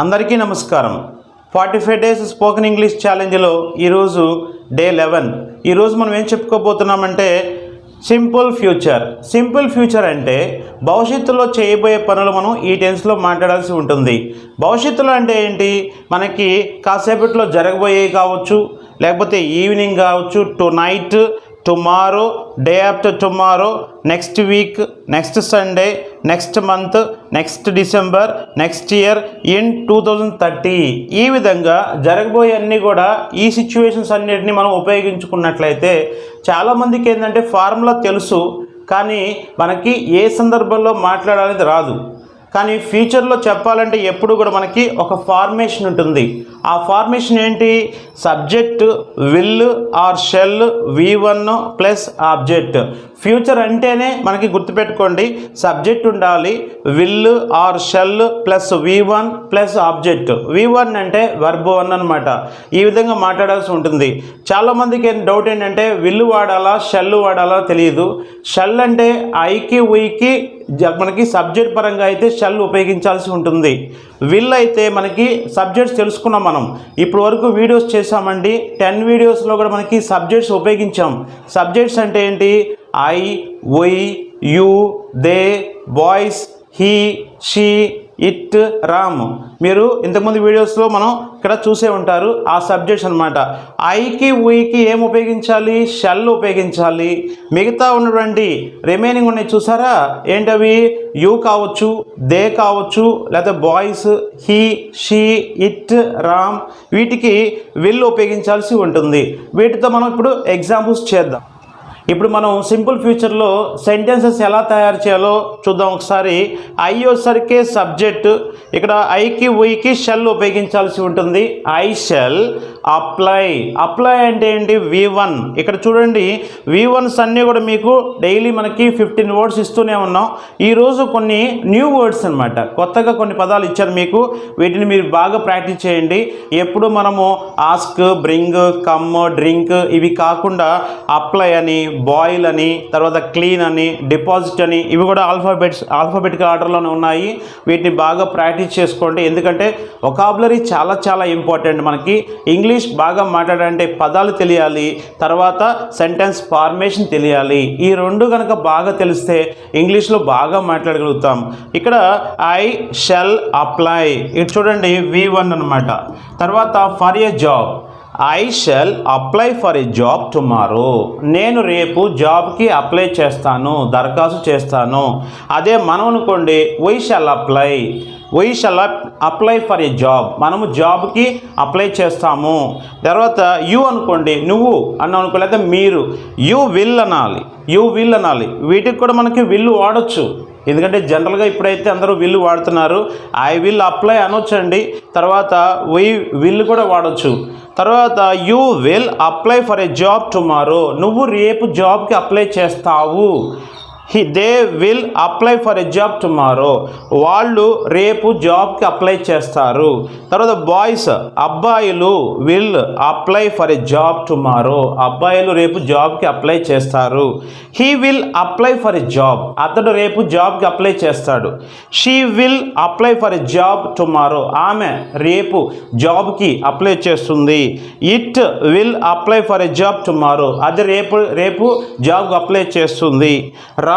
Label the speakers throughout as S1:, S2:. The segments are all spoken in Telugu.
S1: అందరికీ నమస్కారం. Forty five days spoken English ఛాలెంజ్లో ఈరోజు డే లెవెన్. ఈరోజు మనం ఏం చెప్పుకోబోతున్నామంటే సింపుల్ ఫ్యూచర్. సింపుల్ ఫ్యూచర్ అంటే భవిష్యత్తులో చేయబోయే పనులు మనం ఈ టెన్స్లో మాట్లాడాల్సి ఉంటుంది. భవిష్యత్తులో అంటే ఏంటి? మనకి కాసేపట్లో జరగబోయేవి కావచ్చు లేకపోతే ఈవినింగ్ కావచ్చు tonight tomorrow day after tomorrow next week next Sunday next month next December next year in two thousand thirty ఈ విధంగా జరగబోయే అన్నీ కూడా ఈ సిచ్యువేషన్స్ అన్నిటిని మనం ఉపయోగించుకున్నట్లయితే చాలామందికి ఏంటంటే ఫార్ములా తెలుసు కానీ మనకి ఏ సందర్భంలో మాట్లాడాలనేది రాదు. కానీ ఫ్యూచర్లో చెప్పాలంటే ఎప్పుడు కూడా మనకి ఒక ఫార్మేషన్ ఉంటుంది. ఆ ఫార్మేషన్ ఏంటి? Subject will or shall V one plus object future అంటేనే మనకి గుర్తుపెట్టుకోండి సబ్జెక్ట్ ఉండాలి will or shall plus V one plus object V one అంటే వర్బ్ వన్ అనమాట ఈ విధంగా మాట్లాడాల్సి ఉంటుంది. చాలామందికి డౌట్ ఏంటంటే విల్లు వాడాలా షెల్ వాడాలా తెలియదు. షెల్ అంటే ఐకి ఉయికి మనకి సబ్జెక్ట్ పరంగా అయితే షెల్ ఉపయోగించాల్సి ఉంటుంది. విల్ అయితే మనకి సబ్జెక్ట్స్ తెలుసుకున్నాం మనం. ఇప్పుడు వరకు వీడియోస్ చేసామండి టెన్ వీడియోస్లో కూడా మనకి సబ్జెక్ట్స్ ఉపయోగించాం. సబ్జెక్ట్స్ అంటే ఏంటి? I we you they boys he she it Ram. మీరు ఇంతకుముందు వీడియోస్లో మనం ఇక్కడ చూసే ఉంటారు ఆ సబ్జెక్ట్స్ అనమాట ఐకి ఉయికి ఏం ఉపయోగించాలి? షెల్ ఉపయోగించాలి. మిగతా ఉన్నటువంటి రిమైనింగ్ ఉన్నాయి చూసారా? ఏంటవి? యూ కావచ్చు దే కావచ్చు లేకపోతే boys he she it Ram. వీటికి విల్ ఉపయోగించాల్సి ఉంటుంది. వీటితో మనం ఇప్పుడు ఎగ్జాంపుల్స్ చేద్దాం. ఇప్పుడు మనం సింపుల్ ఫ్యూచర్లో సెంటెన్సెస్ ఎలా తయారు చేయాలో చూద్దాం ఒకసారి. ఐ వచ్చేసరికి సబ్జెక్ట్. ఇక్కడ ఐకి ఉయికి షెల్ ఉపయోగించాల్సి ఉంటుంది. ఐ షెల్ అప్లై అప్లై అంటే ఏంటి? వి వన్ ఇక్కడ చూడండి వి వన్స్ అన్నీ కూడా మీకు డైలీ మనకి ఫిఫ్టీన్ వర్డ్స్ ఇస్తూనే ఉన్నాం. ఈరోజు కొన్ని న్యూ వర్డ్స్ అనమాట కొత్తగా కొన్ని పదాలు ఇచ్చారు మీకు. వీటిని మీరు బాగా ప్రాక్టీస్ చేయండి. ఎప్పుడు మనము ఆస్క్ బ్రింగ్ కమ్ డ్రింక్ ఇవి కాకుండా అప్లై అని బాయిల్ అని తర్వాత క్లీన్ అని డిపాజిట్ అని ఇవి కూడా ఆల్ఫాబెట్స్ ఆల్ఫాబెటికల్ ఆర్డర్లోనే ఉన్నాయి. వీటిని బాగా ప్రాక్టీస్ చేసుకోండి. ఎందుకంటే ఒకాబులరీ చాలా చాలా ఇంపార్టెంట్ మనకి. ఇంగ్లీష్ ఇంగ్లీష్ బాగా మాట్లాడాలంటే పదాలు తెలియాలి తర్వాత సెంటెన్స్ ఫార్మేషన్ తెలియాలి. ఈ రెండు కనుక బాగా తెలిస్తే ఇంగ్లీష్లో బాగా మాట్లాడగలుగుతాం. ఇక్కడ ఐ షెల్ అప్లై. ఇటు చూడండి వి వన్ అనమాట తర్వాత for a job. I shall apply for a job tomorrow. నేను రేపు జాబ్కి అప్లై చేస్తాను దరఖాస్తు చేస్తాను. అదే మనం అనుకోండి we shall apply? We shall apply for a job మనము జాబ్కి అప్లై చేస్తాము. తర్వాత యూ అనుకోండి నువ్వు అన్న అనుకో లేదా మీరు యు విల్ అనాలి. యూ విల్ అనాలి. వీటికి కూడా మనకి విల్లు వాడచ్చు. ఎందుకంటే జనరల్గా ఇప్పుడైతే అందరూ విల్లు వాడుతున్నారు. ఐ విల్ అప్లై అనొచ్చండి. తర్వాత వై విల్ కూడా వాడచ్చు. తర్వాత you will apply for a job tomorrow నువ్వు రేపు జాబ్కి అప్లై చేస్తావు. He they will apply for a job tomorrow వాళ్ళు రేపు జాబ్కి అప్లై చేస్తారు. తర్వాత బాయ్స్ అబ్బాయిలు will apply for a job tomorrow అబ్బాయిలు రేపు జాబ్కి అప్లై చేస్తారు. He will apply for a job అతడు రేపు జాబ్కి అప్లై చేస్తాడు. She will apply for a job tomorrow ఆమె రేపు జాబ్కి అప్లై చేస్తుంది. It will apply for a job tomorrow అది రేపు రేపు జాబ్కి అప్లై చేస్తుంది.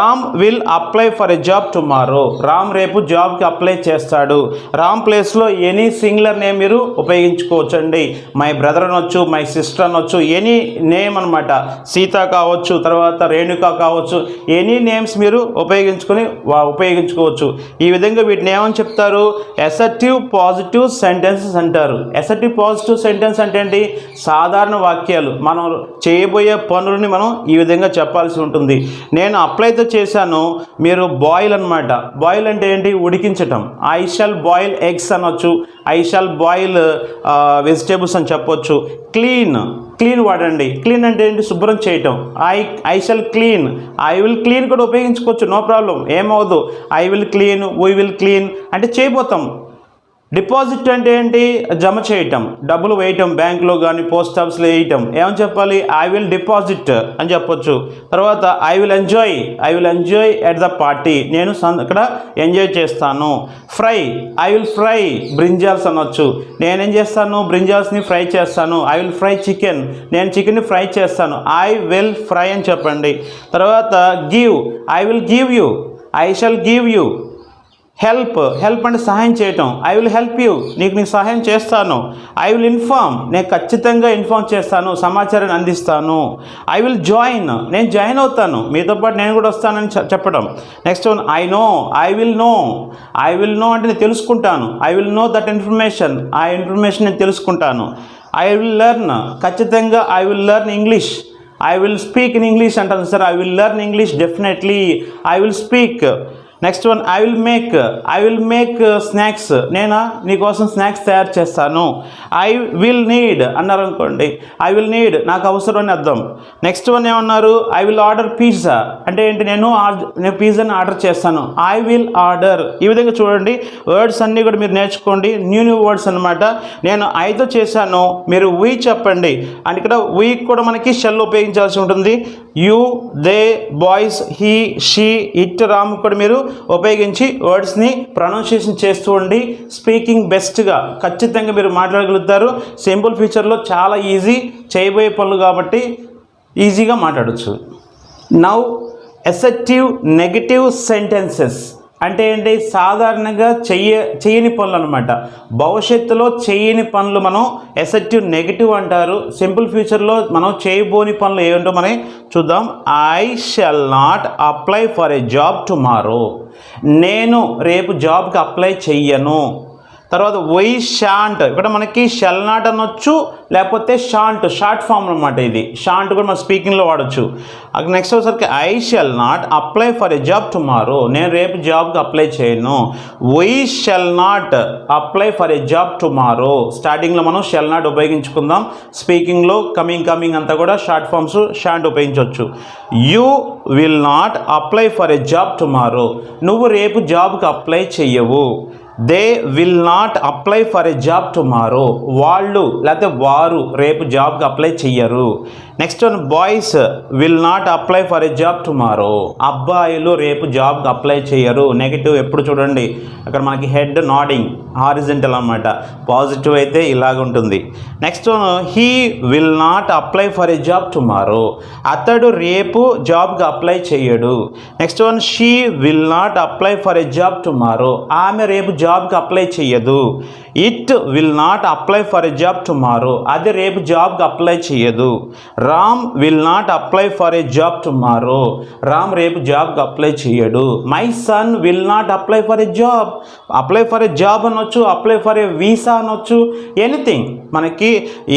S1: Ram will apply for a job tomorrow. Ram రేపు జాబ్కి అప్లై చేస్తాడు. రామ్ ప్లేస్లో ఎనీ సింగులర్ నేమ్ మీరు ఉపయోగించుకోవచ్చండి. మై బ్రదర్ అనొచ్చు మై సిస్టర్ అనొచ్చు ఎనీ నేమ్ అనమాట సీత కావచ్చు తర్వాత రేణుక కావచ్చు ఎనీ నేమ్స్ మీరు ఉపయోగించుకొని ఉపయోగించుకోవచ్చు. ఈ విధంగా వీటిని ఏమని చెప్తారు? ఎసర్టివ్ పాజిటివ్ సెంటెన్సెస్ అంటారు. ఎసర్టివ్ పాజిటివ్ సెంటెన్స్ అంటే ఏంటి? సాధారణ వాక్యాలు. మనం చేయబోయే పనులని మనం ఈ విధంగా చెప్పాల్సి ఉంటుంది. నేను అప్లైతో చేశాను మీరు బాయిల్ అనమాట బాయిల్ అంటే ఏంటి? ఉడికించటం. ఐ షాల్ బాయిల్ ఎగ్స్ అనొచ్చు. ఐ షాల్ బాయిల్ వెజిటేబుల్స్ అని చెప్పొచ్చు. క్లీన్ క్లీన్ వాడండి. క్లీన్ అంటే ఏంటి? శుభ్రం చేయటం. I I shall clean I will clean కూడా ఉపయోగించుకోవచ్చు. No problem ఏమవదు I will clean we will clean అంటే చేయబోతాం. డిపాజిట్ అంటే ఏంటి? జమ చేయటం డబ్బులు వేయటం బ్యాంకులో కానీ పోస్ట్ ఆఫీస్లో వేయటం. ఏమని చెప్పాలి? ఐ విల్ డిపాజిట్ అని చెప్పొచ్చు. తర్వాత I will enjoy I will enjoy at the party నేను అక్కడ ఎంజాయ్ చేస్తాను. Fry I will fry brinjals అనొచ్చు. నేనేం చేస్తాను? బ్రింజాల్స్ని ఫ్రై చేస్తాను. ఐ విల్ ఫ్రై చికెన్ నేను చికెన్ని ఫ్రై చేస్తాను. ఐ విల్ ఫ్రై అని చెప్పండి. తర్వాత give I will give you I shall give you help help అంటే సహాయం చేయటం ఐ విల్ హెల్ప్ యూ నీకు నేను సహాయం చేస్తాను ఐ విల్ ఇన్ఫార్మ్ నేను ఖచ్చితంగా ఇన్ఫార్మ్ చేస్తాను సమాచారాన్ని అందిస్తాను ఐ విల్ జాయిన్ నేను జాయిన్ అవుతాను మీతో పాటు నేను కూడా వస్తానని చెప్పడం next one I know I will know I will know అంటే నేను తెలుసుకుంటాను I will know that information ఆ ఇన్ఫర్మేషన్ నేను తెలుసుకుంటాను ఐ విల్ లెర్న్ ఖచ్చితంగా I will learn English I will speak in English అంటాను sir I will learn English definitely I will speak next one I will make I will make snacks నేను? నీకోసం స్నాక్స్ తయారు చేస్తాను. ఐ విల్ నీడ్ అన్నారు అనుకోండి ఐ విల్ నీడ్ నాకు అవసరం అని అర్థం. నెక్స్ట్ వన్ ఏమన్నారు? ఐ విల్ ఆర్డర్ పిజ్జా అంటే ఏంటి? నేను నేను పిజ్జాని ఆర్డర్ చేస్తాను. ఐ విల్ ఆర్డర్ ఈ విధంగా చూడండి. వర్డ్స్ అన్నీ కూడా మీరు నేర్చుకోండి. న్యూ న్యూ వర్డ్స్ అనమాట నేను ఐతో చేశాను. మీరు వీ చెప్పండి. అండ్ ఇక్కడ వీ కూడా మనకి షెల్ ఉపయోగించాల్సి ఉంటుంది. You they boys he she it Ram కూడా మీరు ఉపయోగించి వర్డ్స్ని ప్రొనౌన్సియేషన్ చేస్తూ ఉండి స్పీకింగ్ బెస్ట్గా ఖచ్చితంగా మీరు మాట్లాడగలుగుతారు. సింపుల్ ఫ్యూచర్లో చాలా ఈజీ చేయబోయే పనులు కాబట్టి ఈజీగా మాట్లాడచ్చు. నౌ ఎసెక్టివ్ నెగటివ్ సెంటెన్సెస్ అంటే ఏంటి? సాధారణంగా చెయ్య చేయని పనులు అనమాట భవిష్యత్తులో చేయని పనులు మనం ఎసెక్టివ్ నెగిటివ్ అంటారు. సింపుల్ ఫ్యూచర్లో మనం చేయబోని పనులు ఏమిటో మనం చూద్దాం. I shall not apply for a job tomorrow. నేను రేపు జాబ్కి అప్లై చెయ్యను. తర్వాత వై షాంట్. ఇక్కడ మనకి షెల్ నాట్ అనొచ్చు లేకపోతే షాంట్. షార్ట్ ఫామ్ అనమాట ఇది. షాంట్ కూడా మన స్పీకింగ్లో వాడచ్చు. నెక్స్ట్ వచ్చేసరికి I shall not apply for a job tomorrow నేను రేపు జాబ్కి అప్లై చేయను. We shall not apply for a job tomorrow స్టార్టింగ్లో మనం షెల్ నాట్ ఉపయోగించుకుందాం. స్పీకింగ్లో కమింగ్ కమింగ్ అంతా కూడా షార్ట్ ఫామ్స్ షాంట్ ఉపయోగించవచ్చు. You will not apply for a job tomorrow నువ్వు రేపు జాబ్కి అప్లై చెయ్యవు. They will not apply for a job tomorrow వాళ్ళు లేకపోతే వారు రేపు జాబ్కి అప్లై చెయ్యరు. Next one boys will not apply for a job tomorrow అబ్బాయిలు రేపు జాబ్కి అప్లై చేయరు. నెగిటివ్ ఎప్పుడు చూడండి. అక్కడ మనకి హెడ్ నాడింగ్ హారిజెంటల్ అన్నమాట. పాజిటివ్ అయితే ఇలాగ ఉంటుంది. Next one he will not apply for a job tomorrow అతడు రేపు జాబ్కి అప్లై చేయడు. Next one she will not apply for a job tomorrow ఆమె రేపు జాబ్కి అప్లై చేయదు. It will not apply for a job tomorrow అది రేపు జాబ్కి అప్లై చేయదు. Ram will not apply for a job tomorrow Ram రేపు జాబ్కి అప్లై చేయడు. My son will not apply for a job apply for a job అనొచ్చు అప్లై ఫర్ ఏ వీసా అనొచ్చు ఎనీథింగ్ మనకి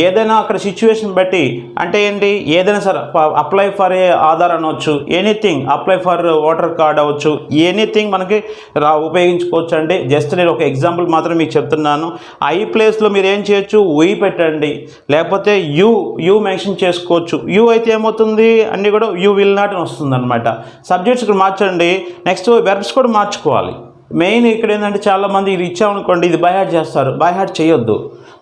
S1: ఏదైనా అక్కడ సిచ్యువేషన్ బట్టి అంటే ఏంటి? ఏదైనా సరే అప్లై ఫర్ ఏ ఆధార్ అనవచ్చు anything apply for voter card అవ్వచ్చు ఎనీథింగ్ మనకి రా ఉపయోగించుకోవచ్చు అండి జస్ట్ నేను ఒక ఎగ్జాంపుల్ మాత్రం మీకు చెప్తున్నాను. ఐ ప్లేస్లో మీరు ఏం చేయొచ్చు? ఉయ్ పెట్టండి. లేకపోతే యూ యూ మెన్షన్ చేసుకోవచ్చు. యూ అయితే ఏమవుతుంది? అన్నీ కూడా యూ విల్ నాట్ అని వస్తుంది అనమాట సబ్జెక్ట్స్ ఇక్కడ మార్చండి. నెక్స్ట్ వెర్బ్స్ కూడా మార్చుకోవాలి. మెయిన్ ఇక్కడ ఏంటంటే చాలామంది ఇది ఇచ్చామనుకోండి ఇది బై హార్ట్ చేస్తారు. బై హార్ట్ చేయొద్దు.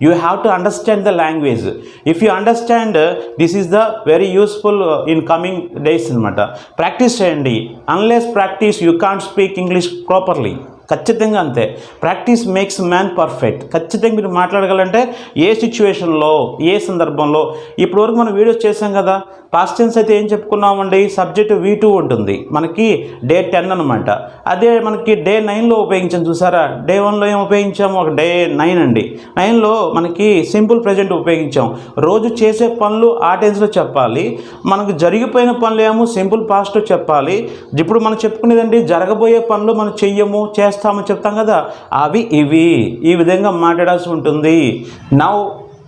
S1: You have to understand the language if you understand this is the very useful in coming days అనమాట ప్రాక్టీస్ చేయండి. Unless practice you can't speak English properly ఖచ్చితంగా అంతే. ప్రాక్టీస్ మేక్స్ మ్యాన్ పర్ఫెక్ట్ ఖచ్చితంగా మీరు మాట్లాడగలంటే ఏ సిచ్యువేషన్లో ఏ సందర్భంలో ఇప్పటివరకు మనం వీడియోస్ చేసాం కదా పాస్ట్ టెన్స్ అయితే ఏం చెప్పుకున్నామండి? సబ్జెక్ట్ వీ టూ ఉంటుంది. మనకి డే టెన్ అనమాట అదే మనకి డే నైన్లో ఉపయోగించాం చూసారా? డే వన్లో ఏం ఉపయోగించాము? ఒక డే నైన్ అండి. నైన్లో మనకి సింపుల్ ప్రజెంట్ ఉపయోగించాం. రోజు చేసే పనులు ఆ టెన్స్లో చెప్పాలి. మనకు జరిగిపోయిన పనులు ఏమో సింపుల్ పాస్ట్ చెప్పాలి. ఇప్పుడు మనం చెప్పుకునేదండి జరగబోయే పనులు మనం చెయ్యము చేస్తామని చెప్తాం కదా? అవి ఇవి. ఈ విధంగా మాట్లాడాల్సి ఉంటుంది. Now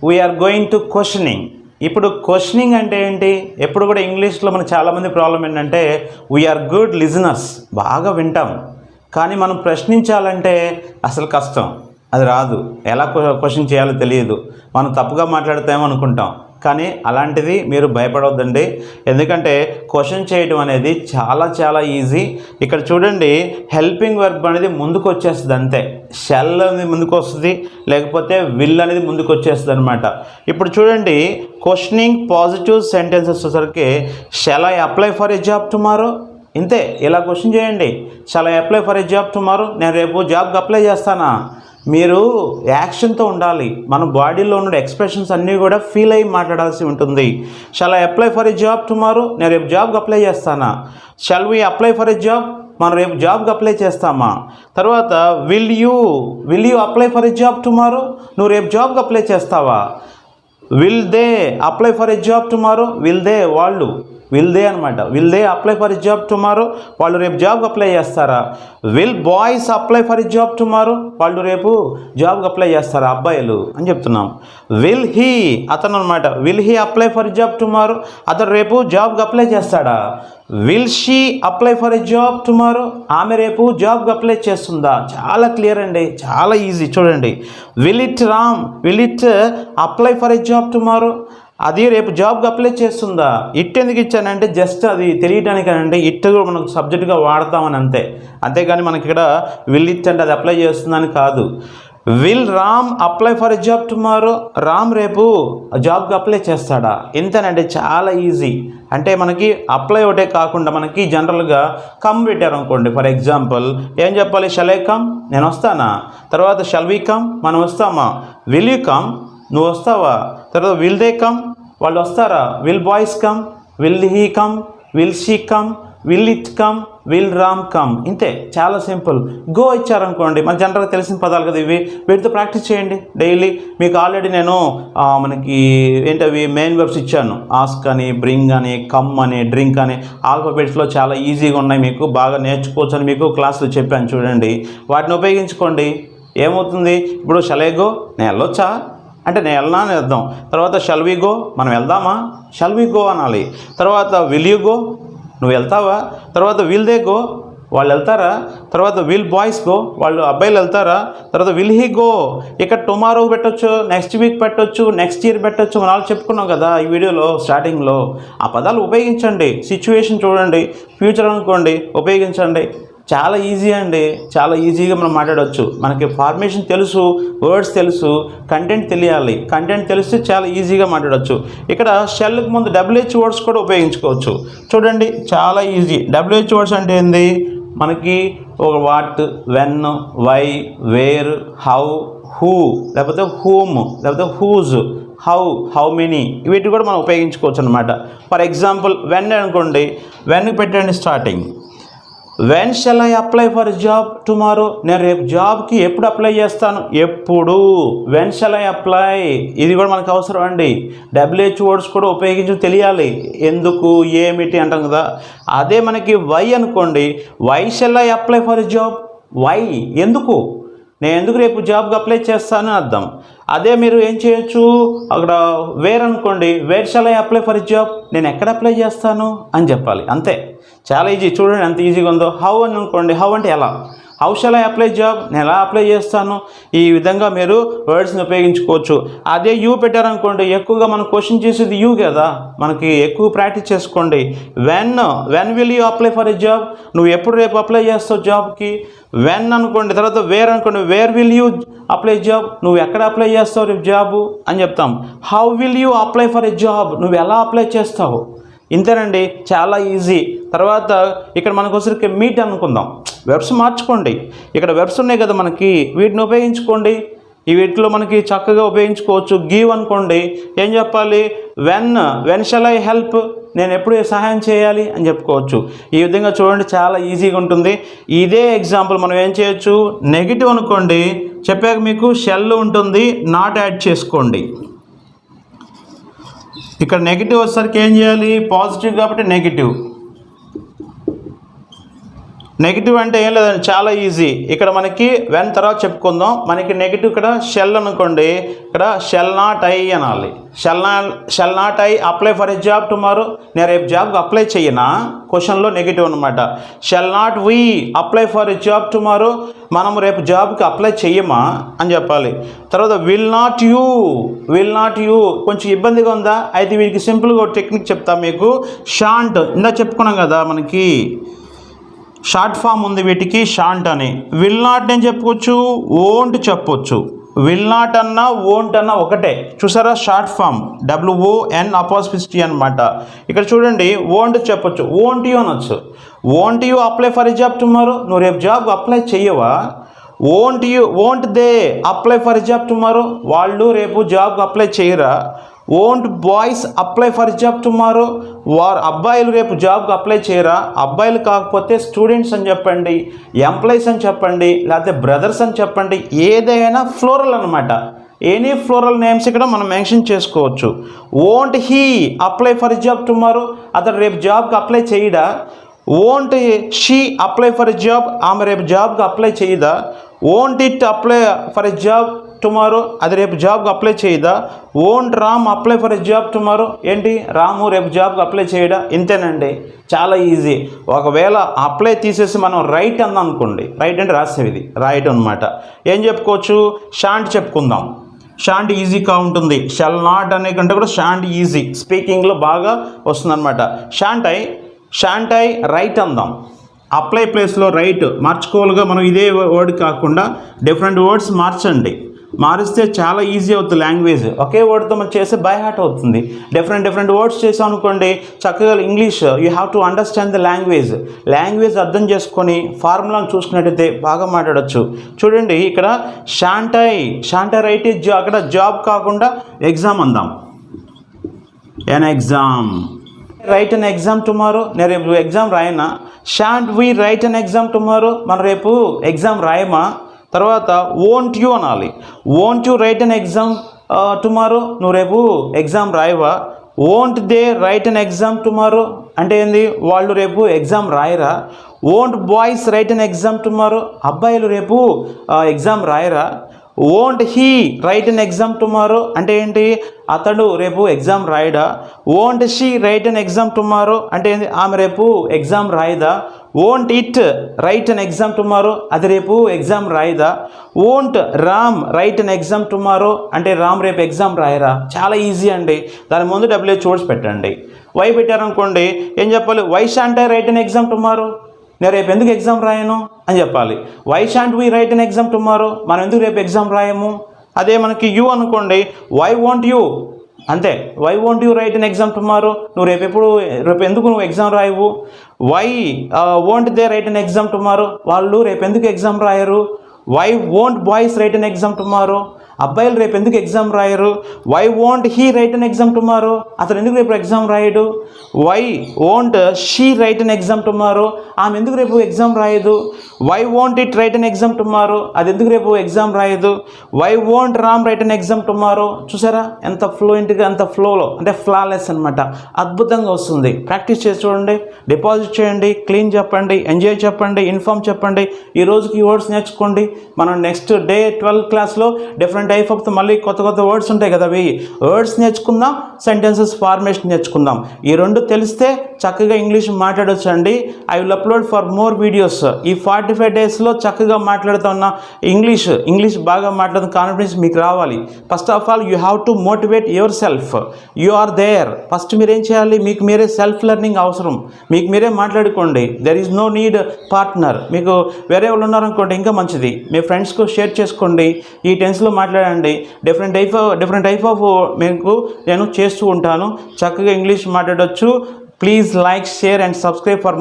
S1: we are going to questioning ఇప్పుడు క్వశ్చనింగ్ అంటే ఏంటి? ఎప్పుడు కూడా ఇంగ్లీష్లో మనకు చాలామంది ప్రాబ్లం ఏంటంటే వీఆర్ గుడ్ లిజనర్స్ బాగా వింటాం. కానీ మనం ప్రశ్నించాలంటే అసలు కష్టం. అది రాదు. ఎలా క్వశ్చన్ చేయాలో తెలియదు. మనం తప్పుగా మాట్లాడతామో అనుకుంటాం. కానీ అలాంటిది మీరు భయపడవద్దండి. ఎందుకంటే క్వశ్చన్ చేయడం అనేది చాలా చాలా ఈజీ. ఇక్కడ చూడండి హెల్పింగ్ వర్బ్ అనేది ముందుకు వచ్చేస్తుంది అంతే. షెల్ అనేది ముందుకు వస్తుంది లేకపోతే విల్ అనేది ముందుకు వచ్చేస్తుంది అనమాట ఇప్పుడు చూడండి క్వశ్చనింగ్ పాజిటివ్ సెంటెన్సెస్ వచ్చేసరికి shall I apply for a job tomorrow ఇంతే. ఇలా క్వశ్చన్ చేయండి. Shall I apply for a job tomorrow నేను రేపు జాబ్కి అప్లై చేస్తానా? మీరు యాక్షన్తో ఉండాలి. మన బాడీలో ఉన్న ఎక్స్ప్రెషన్స్ అన్నీ కూడా ఫీల్ అయ్యి మాట్లాడాల్సి ఉంటుంది. Shall I apply for a job tomorrow నేను రేపు జాబ్కి అప్లై చేస్తానా? Shall we apply for a job మనం రేపు జాబ్కి అప్లై చేస్తామా? తర్వాత will you will you apply for a job tomorrow నువ్వు రేపు జాబ్కి అప్లై చేస్తావా? Will they apply for a job tomorrow will they వాళ్ళు. విల్ దే అనమాట will they apply for job tomorrow వాళ్ళు రేపు జాబ్ అప్లై చేస్తారా? Will boys apply for job tomorrow వాళ్ళు రేపు జాబ్కి అప్లై చేస్తారా? అబ్బాయిలు అని చెప్తున్నాం. విల్ హీ అతను అనమాట will he apply for job tomorrow అతను రేపు జాబ్కి అప్లై చేస్తాడా? Will she apply for a job tomorrow ఆమె రేపు జాబ్కి అప్లై చేస్తుందా? చాలా క్లియర్ అండి. చాలా ఈజీ చూడండి. Will it Ram? Will it apply for a job tomorrow అది రేపు జాబ్కి అప్లై చేస్తుందా? ఇట్ ఎందుకు ఇచ్చానంటే జస్ట్ అది తెలియటానికనంటే ఇట్ కూడా మనకు సబ్జెక్టుగా వాడతామని అంతే. అంతేగాని మనకి ఇక్కడ విల్ ఇట్ అంటే అది అప్లై చేస్తుందని కాదు. Will Ram apply for a job tomorrow Ram రేపు జాబ్కి అప్లై చేస్తాడా? ఎంతనంటే చాలా ఈజీ అంటే మనకి అప్లై ఒకటే కాకుండా మనకి జనరల్గా కమ్ పెట్టారు అనుకోండి. ఫర్ ఎగ్జాంపుల్ ఏం చెప్పాలి? షల్ ఐ కమ్ నేను వస్తానా? తర్వాత షల్ వి కమ్ మనం వస్తామా? విల్ యూ కమ్ నువ్వు వస్తావా? తర్వాత విల్ దే కమ్ వాళ్ళు వస్తారా? Will boys come will he come will she come will it come will Ram come ఇంతే. చాలా సింపుల్. గో ఇచ్చారనుకోండి మన జనరల్గా తెలిసిన పదాలు కదా ఇవి. వీటితో ప్రాక్టీస్ చేయండి. డైలీ మీకు ఆల్రెడీ నేను మనకి ఏంటవి మెయిన్ వెబ్స్ ఇచ్చాను. ఆస్క్ అని బ్రింగ్ అని కమ్ అని డ్రింక్ అని ఆల్ఫాబెట్స్లో చాలా ఈజీగా ఉన్నాయి మీకు. బాగా నేర్చుకోవచ్చు అని మీకు క్లాసులు చెప్పాను చూడండి. వాటిని ఉపయోగించుకోండి. ఏమవుతుంది? ఇప్పుడు షలేగో నేను వెళ్ళొచ్చా? అంటే నేను వెళ్ళనా అని అర్థం తర్వాత షల్ వి గో మనం వెళ్దామా? షల్ వి గో అనాలి. తర్వాత విల్ యూ గో నువ్వు వెళ్తావా? తర్వాత విల్ దే గో వాళ్ళు వెళ్తారా? తర్వాత విల్ బాయ్స్ గో వాళ్ళు అబ్బాయిలు వెళ్తారా? తర్వాత విల్ హీ గో ఇక్కడ టుమారో పెట్టొచ్చు నెక్స్ట్ వీక్ పెట్టొచ్చు నెక్స్ట్ ఇయర్ పెట్టొచ్చు మనం చెప్పుకున్నాం కదా ఈ వీడియోలో స్టార్టింగ్లో ఆ పదాలు ఉపయోగించండి. సిచ్యువేషన్ చూడండి ఫ్యూచర్ అనుకోండి ఉపయోగించండి. చాలా ఈజీ అండి. చాలా ఈజీగా మనం మాట్లాడవచ్చు మనకి ఫార్మేషన్ తెలుసు వర్డ్స్ తెలుసు కంటెంట్ తెలియాలి. కంటెంట్ తెలిస్తే చాలా ఈజీగా మాట్లాడవచ్చు ఇక్కడ షెల్కి ముందు డబ్ల్యూహెచ్ వర్డ్స్ కూడా ఉపయోగించుకోవచ్చు. చూడండి చాలా ఈజీ డబ్ల్యూహెచ్ వర్డ్స్ అంటే ఏంది? మనకి ఒక what when why where how who లేకపోతే హూమ్ లేకపోతే హూజ్ హౌ హౌ మెనీ వీటి కూడా మనం ఉపయోగించుకోవచ్చు అనమాట ఫర్ ఎగ్జాంపుల్ వెన్ అనుకోండి వెన్ పెట్టండి starting when shall I apply for job tomorrow నేను రేపు జాబ్కి ఎప్పుడు అప్లై చేస్తాను? ఎప్పుడు. వెన్ షెల్ ఐ అప్లై ఇది కూడా మనకు అవసరం అండి. డబ్ల్యూహెచ్ వర్డ్స్ కూడా ఉపయోగించి తెలియాలి. ఎందుకు? ఏమిటి అంటాం కదా. అదే మనకి వై అనుకోండి. Why shall I apply for job why ఎందుకు? నేను ఎందుకు రేపు జాబ్కి అప్లై చేస్తాను అని అర్థం. అదే మీరు ఏం చేయొచ్చు? అక్కడ వేర్ అనుకోండి where I apply for job? నేను ఎక్కడ అప్లై చేస్తాను? అని చెప్పాలి. అంతే. చాలా ఈజీ. చూడండి ఎంత ఈజీగా ఉందో. హౌ అని అనుకోండి. హౌ అంటే ఎలా? How shall I apply job నేను ఎలా అప్లై చేస్తాను? ఈ విధంగా మీరు వర్డ్స్ని ఉపయోగించుకోవచ్చు. అదే యూ పెట్టారనుకోండి ఎక్కువగా మనం క్వశ్చన్ చేసేది యూ కదా? మనకి ఎక్కువ ప్రాక్టీస్ చేసుకోండి. When when will you apply for a job నువ్వు ఎప్పుడు రేపు అప్లై చేస్తావు జాబ్కి వెన్ అనుకోండి తర్వాత వేర్ అనుకోండి where will you apply job నువ్వు ఎక్కడ అప్లై చేస్తావు రేపు జాబు అని చెప్తాం. How will you apply for a job నువ్వు ఎలా అప్లై చేస్తావు? ఇంతేనండి చాలా ఈజీ. తర్వాత ఇక్కడ మనకు వచ్చరికి మీట్ అనుకుందాం. వెబ్స్ మార్చుకోండి. ఇక్కడ వెబ్స్ ఉన్నాయి కదా మనకి వీటిని ఉపయోగించుకోండి. ఈ వీటిలో మనకి చక్కగా ఉపయోగించుకోవచ్చు. గివ్ అనుకోండి. ఏం చెప్పాలి? When when shall I help? నేను ఎప్పుడు సహాయం చేయాలి అని చెప్పుకోవచ్చు. ఈ విధంగా చూడండి చాలా ఈజీగా ఉంటుంది. ఇదే ఎగ్జాంపుల్ మనం ఏం చేయొచ్చు? నెగిటివ్ అనుకోండి. చెప్పాక మీకు షెల్ ఉంటుంది నాట్ యాడ్ చేసుకోండి. ఇక్కడ నెగిటివ్ వచ్చేసరికి ఏం చేయాలి? పాజిటివ్ కాబట్టి నెగిటివ్ నెగిటివ్ అంటే ఏం లేదండి చాలా ఈజీ. ఇక్కడ మనకి వెన్ తర్వాత చెప్పుకుందాం. మనకి నెగిటివ్ ఇక్కడ షెల్ అనుకోండి. ఇక్కడ షెల్ నాట్ ఐ అనాలి. Shall not shall not I apply for a job tomorrow నేను రేపు జాబ్కి అప్లై చేయనా? క్వశ్చన్లో నెగిటివ్ అనమాట shall not we apply for a job tomorrow మనం రేపు జాబ్కి అప్లై చెయ్యమా? అని చెప్పాలి. తర్వాత will not you will not you కొంచెం ఇబ్బందిగా ఉందా? అయితే వీరికి సింపుల్గా ఒక టెక్నిక్ చెప్తా మీకు. షాంట్ ఇందా చెప్పుకున్నాం కదా మనకి. షార్ట్ ఫామ్ ఉంది వీటికి షాంట్ అని. విల్ నాట్ అని చెప్పుకోవచ్చు ఓంట్ చెప్పొచ్చు. విల్ నాట్ అన్నా ఓంట్ అన్నా ఒకటే. చూసారా? Short form. డబ్ల్యూఓఎన్ ఎన్ అనమాట ఇక్కడ చూడండి ఓంట్ చెప్పొచ్చు. ఓంట్ యూ అనొచ్చు. Won't you apply for a job tomorrow నువ్వు రేపు job apply చెయ్యవా? Won't you won't they apply for job tomorrow వాళ్ళు రేపు జాబ్ అప్లై చేయరా? Won't boys apply for job tomorrow వారు అబ్బాయిలు రేపు జాబ్కి అప్లై చేయరా? అబ్బాయిలు కాకపోతే స్టూడెంట్స్ అని చెప్పండి ఎంప్లాయీస్ అని చెప్పండి లేకపోతే బ్రదర్స్ అని చెప్పండి ఏదైనా ఫ్లోరల్ అనమాట ఎనీ ఫ్లోరల్ నేమ్స్ ఇక్కడ మనం మెన్షన్ చేసుకోవచ్చు. Won't he apply for job tomorrow అతడు రేపు జాబ్కి అప్లై చేయడా? Won't she apply for job ఆమె రేపు జాబ్కి apply చేయదా? Won't it apply for job tomorrow అది రేపు జాబ్కి apply చేయదా? Won't Ram apply for a job tomorrow ఏంటి? రాము రేపు జాబ్కి అప్లై చేయడా? ఇంతేనండి. చాలా ఈజీ ఒకవేళ అప్లై తీసేసి మనం రైట్ అందాం అనుకోండి రైట్ అంటే రాసేది రైట్ అనమాట ఏం చెప్పుకోవచ్చు? షాంట్ చెప్పుకుందాం. షాంట్ ఈజీగా ఉంటుంది. షెల్ నాట్ అనే కంటే కూడా షాంట్ ఈజీ స్పీకింగ్లో బాగా వస్తుందన్నమాట. Shan't I shan't I write అందాం. అప్లై ప్లేస్లో రైట్ మార్చుకోవాలిగా మనం ఇదే వర్డ్ కాకుండా డిఫరెంట్ వర్డ్స్ మార్చండి. మారిస్తే చాలా ఈజీ అవుతుంది లాంగ్వేజ్ ఒకే వర్డ్తో మనం చేస్తే బై హార్ట్ అవుతుంది. డిఫరెంట్ డిఫరెంట్ వర్డ్స్ చేసాం అనుకోండి చక్కగా English you have to understand the language language అర్థం చేసుకొని ఫార్ములాను చూసుకున్నట్టయితే బాగా మాట్లాడచ్చు. చూడండి ఇక్కడ షాంటై షాంటై రైట్ జా అక్కడ జాబ్ కాకుండా ఎగ్జామ్ అందాం. An exam write an exam tomorrow నేను రేపు exam రాయనా? Shan't we write an exam tomorrow మనం రేపు ఎగ్జామ్ రాయమా? తర్వాత ఓంట్ యూ అనాలి. Won't you write an exam tomorrow నువ్వు రేపు exam రాయవా? Won't they write an exam tomorrow అంటే ఏంది? వాళ్ళు రేపు exam రాయరా? Won't boys write an exam tomorrow అబ్బాయిలు రేపు uh, exam రాయరా? Won't he write an exam tomorrow అంటే ఏంటి? అతడు రేపు exam రాయడా? Won't she write an exam tomorrow అంటే ఏంటి ఆమె రేపు exam రాయదా? Won't it write an exam tomorrow అది రేపు exam రాయదా? Won't Ram write an exam tomorrow అంటే రామ్ రేపు ఎగ్జామ్ రాయరా? చాలా ఈజీ అండి. దాని ముందు డబ్ల్యూహెచ్ చూసి పెట్టండి. వై పెట్టారనుకోండి ఏం చెప్పాలి? Why shan't I write an exam tomorrow నేను రేపు ఎందుకు ఎగ్జామ్ రాయను? అని చెప్పాలి. Why shan't we write an exam tomorrow మనం ఎందుకు రేపు ఎగ్జామ్ రాయము? అదే మనకి యూ అనుకోండి. వై వాంట్ యూ అంతే. Why won't you write in exam tomorrow నువ్వు రేపు ఎప్పుడు రేపు ఎందుకు నువ్వు exam రాయవు? Why won't they write in exam tomorrow వాళ్ళు రేపు ఎందుకు ఎగ్జామ్ రాయరు? Why won't boys write in exam tomorrow అబ్బాయిలు రేపు ఎందుకు ఎగ్జామ్ రాయరు? Why won't he write an exam tomorrow అతను ఎందుకు రేపు exam రాయడు? Why won't she write an exam tomorrow ఆమె ఎందుకు రేపు exam రాయదు? Why won't it write an exam tomorrow అది ఎందుకు రేపు exam రాయదు? Why won't Ram write an exam tomorrow చూసారా? ఎంత ఫ్లూయెంట్గా ఎంత ఫ్లోలో అంటే ఫ్లాలెస్ అనమాట అద్భుతంగా వస్తుంది. ప్రాక్టీస్ చేసి చూడండి. డిపాజిట్ చేయండి. క్లీన్ చెప్పండి. ఎంజాయ్ చెప్పండి. ఇన్ఫామ్ చెప్పండి. ఈ రోజుకి వర్డ్స్ నేర్చుకోండి. మనం నెక్స్ట్ డే ట్వెల్వ్ క్లాస్లో డిఫరెంట్ టైప్ ఆఫ్ మళ్ళీ కొత్త కొత్త వర్డ్స్ ఉంటాయి కదా అవి. వర్డ్స్ నేర్చుకుందాం సెంటెన్సెస్ ఫార్మేషన్ నేర్చుకుందాం. ఈ రెండు తెలిస్తే చక్కగా ఇంగ్లీష్ మాట్లాడొచ్చు అండి I will upload for more videos ఈ ఫార్టీ ఫైవ్ డేస్లో చక్కగా మాట్లాడుతున్న ఇంగ్లీష్ ఇంగ్లీష్ బాగా మాట్లాడుతున్న కాన్ఫిడెన్స్ మీకు రావాలి. First of all you have to motivate yourself you are there first మీరు ఏం చేయాలి? మీకు మీరే సెల్ఫ్ లెర్నింగ్ అవసరం. మీకు మీరే మాట్లాడుకోండి. There is no need partner మీకు వేరే వాళ్ళు ఉన్నారనుకోండి ఇంకా మంచిది. మీ ఫ్రెండ్స్కు షేర్ చేసుకోండి. ఈ టెన్స్లో మాట్లాడండి. Different type different type of మీకు నేను చేస్తూ ఉంటాను. చక్కగా ఇంగ్లీష్ మాట్లాడొచ్చు. Please like share and subscribe for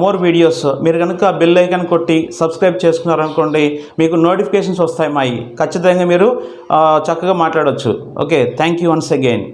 S1: more videos మీరు కనుక బెల్ ఐకన్ కొట్టి సబ్స్క్రైబ్ చేసుకున్నారనుకోండి మీకు నోటిఫికేషన్స్ వస్తాయి మాయి. ఖచ్చితంగా మీరు uh, చక్కగా మాట్లాడవచ్చు okay thank you once again